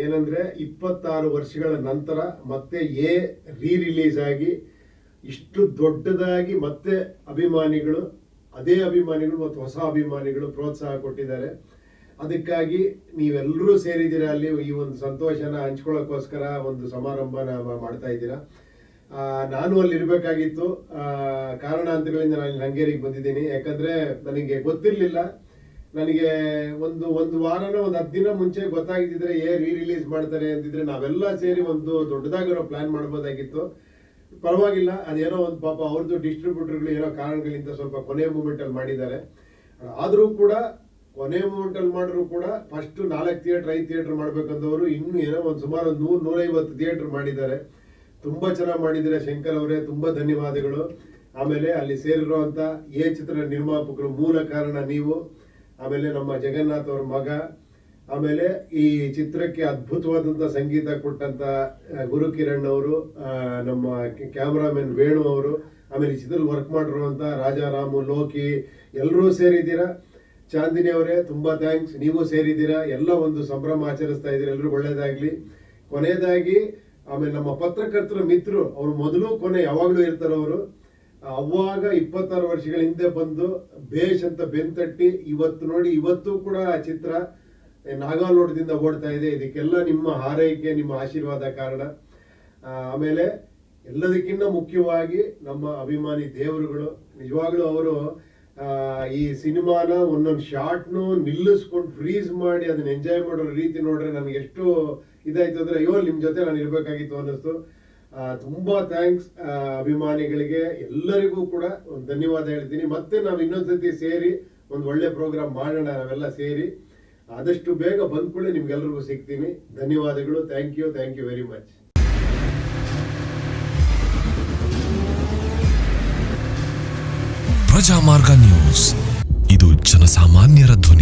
ಏನಂದ್ರೆ ಇಪ್ಪತ್ತಾರು ವರ್ಷಗಳ ನಂತರ ಮತ್ತೆ ಎ ರೀ ರಿಲೀಸ್ ಆಗಿ ಇಷ್ಟು ದೊಡ್ಡದಾಗಿ ಮತ್ತೆ ಅಭಿಮಾನಿಗಳು, ಅದೇ ಅಭಿಮಾನಿಗಳು ಮತ್ತು ಹೊಸ ಅಭಿಮಾನಿಗಳು ಪ್ರೋತ್ಸಾಹ ಕೊಟ್ಟಿದ್ದಾರೆ. ಅದಕ್ಕಾಗಿ ನೀವೆಲ್ಲರೂ ಸೇರಿದ್ದೀರಾ ಅಲ್ಲಿ ಈ ಒಂದು ಸಂತೋಷನ ಹಂಚ್ಕೊಳ್ಳೋಕ್ಕೋಸ್ಕರ ಒಂದು ಸಮಾರಂಭನ ಮಾಡ್ತಾ ಇದ್ದೀರಾ. ನಾನು ಅಲ್ಲಿ ಇರಬೇಕಾಗಿತ್ತು. ಕಾರಣಾಂತರಗಳಿಂದ ನಾನು ಹಂಗೇರಿಗೆ ಬಂದಿದ್ದೀನಿ. ಯಾಕಂದರೆ ನನಗೆ ಗೊತ್ತಿರಲಿಲ್ಲ. ನನಗೆ ಒಂದು ಒಂದು ವಾರನ, ಒಂದು ಹತ್ತು ದಿನ ಮುಂಚೆ ಗೊತ್ತಾಗಿದ್ದಿದ್ರೆ, ಏ ರೀ ರಿಲೀಸ್ ಮಾಡ್ತಾರೆ ಅಂತಿದ್ರೆ ನಾವೆಲ್ಲ ಸೇರಿ ಒಂದು ದೊಡ್ಡದಾಗಿರೋ ಪ್ಲಾನ್ ಮಾಡ್ಬೋದಾಗಿತ್ತು. ಪರವಾಗಿಲ್ಲ, ಅದೇನೋ ಒಂದು ಪಾಪ ಅವ್ರದ್ದು ಡಿಸ್ಟ್ರಿಬ್ಯೂಟರ್ಗಳು ಏನೋ ಕಾರಣಗಳಿಂದ ಸ್ವಲ್ಪ ಕೊನೆ ಮೂಮೆಂಟ್ ಅಲ್ಲಿ ಮಾಡಿದ್ದಾರೆ. ಆದರೂ ಕೂಡ, ಕೊನೆ ಮೂಮೆಂಟ್ ಅಲ್ಲಿ ಮಾಡಿದ್ರು ಕೂಡ ಫಸ್ಟ್ ನಾಲ್ಕು ಥಿಯೇಟರ್ ಐದು ಥಿಯೇಟರ್ ಮಾಡ್ಬೇಕಂದವರು ಇನ್ನು ಏನೋ ಒಂದು ಸುಮಾರು ಒಂದು ನೂರು, ನೂರೈವತ್ತು ಥಿಯೇಟರ್ ಮಾಡಿದ್ದಾರೆ. ತುಂಬ ಚೆನ್ನಾಗಿ ಮಾಡಿದ್ದಾರೆ ಶಂಕರ್ ಅವರೇ, ತುಂಬ ಧನ್ಯವಾದಗಳು. ಆಮೇಲೆ ಅಲ್ಲಿ ಸೇರಿರುವಂಥ ಎ ಚಿತ್ರ ನಿರ್ಮಾಪಕರು ಮೂಲ ಕಾರಣ ನೀವು. ಆಮೇಲೆ ನಮ್ಮ ಜಗನ್ನಾಥ್ ಅವ್ರ ಮಗ, ಆಮೇಲೆ ಈ ಚಿತ್ರಕ್ಕೆ ಅದ್ಭುತವಾದಂತ ಸಂಗೀತ ಕೊಟ್ಟಂತ ಗುರು ಕಿರಣ್ ಅವರು ನಮ್ಮ ಕ್ಯಾಮ್ರಾಮನ್ ವೇಣು ಅವರು, ಆಮೇಲೆ ಈ ಚಿತ್ರದಲ್ಲಿ ವರ್ಕ್ ಮಾಡಿರುವಂತ ರಾಜಾರಾಮು ಲೋಕಿ ಎಲ್ಲರೂ ಸೇರಿದ್ದೀರಾ ಚಾಂದಿನಿ ಅವರೇ, ತುಂಬಾ ಥ್ಯಾಂಕ್ಸ್ ನೀವು ಸೇರಿದ್ದೀರಾ ಎಲ್ಲ ಒಂದು ಸಂಭ್ರಮ ಆಚರಿಸ್ತಾ ಇದ್ದೀರಾ? ಎಲ್ಲರೂ ಒಳ್ಳೇದಾಗ್ಲಿ. ಕೊನೆಯದಾಗಿ, ಆಮೇಲೆ ನಮ್ಮ ಪತ್ರಕರ್ತರ ಮಿತ್ರರು ಅವ್ರು ಮೊದಲು ಕೊನೆ ಯಾವಾಗಲೂ ಇರ್ತಾರೆ ಅವರು ಅವಾಗ ಇಪ್ಪತ್ತಾರು ವರ್ಷಗಳ ಹಿಂದೆ ಬಂದು ಬೇಷ್ ಅಂತ ಬೆಂತಟ್ಟಿ ಇವತ್ತು ನೋಡಿ ಇವತ್ತು ಕೂಡ ಆ ಚಿತ್ರ ನಾಗಾಲೋಟದಿಂದ ಓಡ್ತಾ ಇದೆ. ಇದಕ್ಕೆಲ್ಲ ನಿಮ್ಮ ಹಾರೈಕೆ, ನಿಮ್ಮ ಆಶೀರ್ವಾದ ಕಾರಣ. ಆಮೇಲೆ ಎಲ್ಲದಕ್ಕಿಂತ ಮುಖ್ಯವಾಗಿ ನಮ್ಮ ಅಭಿಮಾನಿ ದೇವರುಗಳು, ನಿಜವಾಗ್ಲೂ ಅವರು ಈ ಸಿನಿಮಾನ ಒಂದೊಂದು ಶಾರ್ಟ್ನು ನಿಲ್ಲಿಸ್ಕೊಂಡು ಫ್ರೀಸ್ ಮಾಡಿ ಅದನ್ನ ಎಂಜಾಯ್ ಮಾಡೋ ರೀತಿ ನೋಡ್ರೆ ನನಗೆ ಎಷ್ಟು ಇದಾಯ್ತು ಅಂದ್ರೆ ಅಯ್ಯೋ ನಿಮ್ ಜೊತೆ ನಾನು ಇರ್ಬೇಕಾಗಿತ್ತು ಅನ್ನಿಸ್ತು. ತುಂಬಾ ಥ್ಯಾಂಕ್ಸ್ ಅಭಿಮಾನಿಗಳಿಗೆ. ಎಲ್ಲರಿಗೂ ಕೂಡ ಒಂದು ಧನ್ಯವಾದ ಹೇಳ್ತೀನಿ. ಮತ್ತೆ ನಾವು ಇನ್ನೊಂದ್ಸತಿ ಸೇರಿ ಒಂದು ಒಳ್ಳೆ ಪ್ರೋಗ್ರಾಮ್ ಮಾಡೋಣ, ನಾವೆಲ್ಲ ಸೇರಿ. ಆದಷ್ಟು ಬೇಗ ಬಂದ್ಕೊಳ್ಳಿ ನಿಮ್ಗೆಲ್ರಿಗೂ ಸಿಗ್ತೀನಿ. ಧನ್ಯವಾದಗಳು. Thank you thank you very much Prajamarga news. ಇದು ಜನಸಾಮಾನ್ಯರ ಧ್ವನಿ.